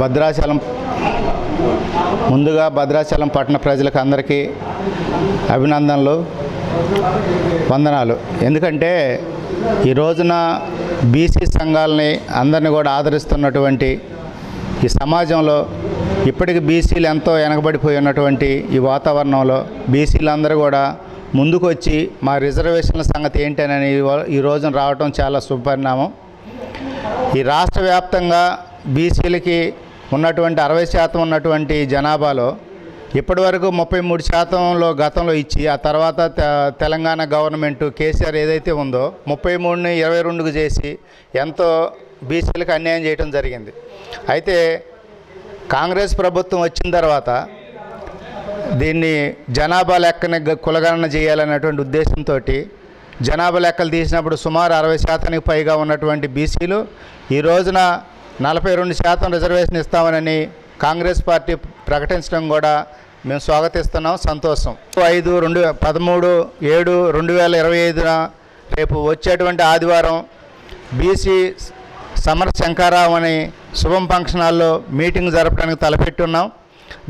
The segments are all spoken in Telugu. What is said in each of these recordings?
భద్రాచలం. ముందుగా భద్రాచలం పట్టణ ప్రజలకు అందరికీ అభినందనలు వందనాలు. ఎందుకంటే ఈ రోజున బీసీ సంఘాలని అందరిని కూడా ఆదరిస్తున్నటువంటి ఈ సమాజంలో ఇప్పటికి బీసీలు ఎంతో వెనకబడిపోయి ఉన్నటువంటి ఈ వాతావరణంలో బీసీలందరూ కూడా ముందుకు వచ్చి మా రిజర్వేషన్ల సంగతి ఏంటనని ఈ- ఈ రోజున రావటం చాలా శుభపరిణామం. ఈ రాష్ట్ర వ్యాప్తంగా బీసీలకి ఉన్నటువంటి అరవై శాతం ఉన్నటువంటి జనాభాలో ఇప్పటివరకు ముప్పై మూడు శాతంలో గతంలో ఇచ్చి ఆ తర్వాత తెలంగాణ గవర్నమెంట్ కేసీఆర్ ఏదైతే ఉందో ముప్పై మూడుని ఇరవై రెండుకు చేసి ఎంతో బీసీలకు అన్యాయం చేయడం జరిగింది. అయితే కాంగ్రెస్ ప్రభుత్వం వచ్చిన తర్వాత దీన్ని జనాభా లెక్కని గ- కులగణన చేయాలనేటువంటి ఉద్దేశంతో జనాభా లెక్కలు తీసినప్పుడు సుమారు అరవై శాతానికి పైగా ఉన్నటువంటి బీసీలు ఈ రోజున నలభై రెండు శాతం రిజర్వేషన్ ఇస్తామని కాంగ్రెస్ పార్టీ ప్రకటించడం కూడా మేము స్వాగతిస్తున్నాం. సంతోషం. ఐదు రెండు పదమూడు ఏడు రెండు వేల ఇరవై ఐదున రేపు వచ్చేటువంటి ఆదివారం బీసీ సమర శంకారావు అని శుభం ఫంక్షన్ హాల్లో మీటింగ్ జరపడానికి తలపెట్టున్నాం.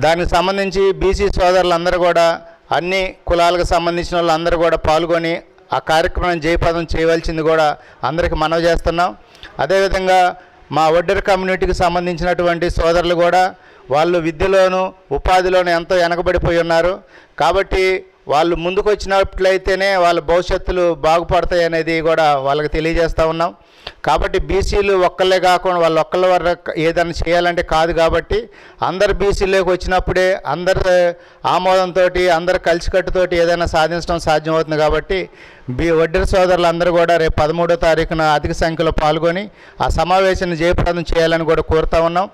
దానికి సంబంధించి బీసీ సోదరులందరూ కూడా అన్ని కులాలకు సంబంధించిన వాళ్ళందరూ కూడా పాల్గొని ఆ కార్యక్రమం జయపదం చేయవలసింది కూడా అందరికీ మనవి చేస్తున్నాం. అదేవిధంగా మా ఒడ్డెర కమ్యూనిటీకి సంబంధించినటువంటి సోదరులు కూడా వాళ్ళు విద్యలోను ఉపాధిలోను ఎంతో వెనకబడిపోయి ఉన్నారు. కాబట్టి వాళ్ళు ముందుకు వచ్చినట్లయితేనే వాళ్ళ భవిష్యత్తులు బాగుపడతాయి అనేది కూడా వాళ్ళకి తెలియజేస్తూ ఉన్నాం. కాబట్టి బీసీలు ఒక్కళ్ళే కాకుండా వాళ్ళు ఒక్కళ్ళ వరకు ఏదైనా చేయాలంటే కాదు కాబట్టి అందరు బీసీలోకి వచ్చినప్పుడే అందరి ఆమోదంతో అందరు కలిసికట్టుతోటి ఏదైనా సాధించడం సాధ్యమవుతుంది కాబట్టి బీ వడ్డీ సోదరులందరూ కూడా రేపు పదమూడో తారీఖున అధిక సంఖ్యలో పాల్గొని ఆ సమావేశాన్ని జయప్రదం చేయాలని కూడా కోరుతా ఉన్నాం.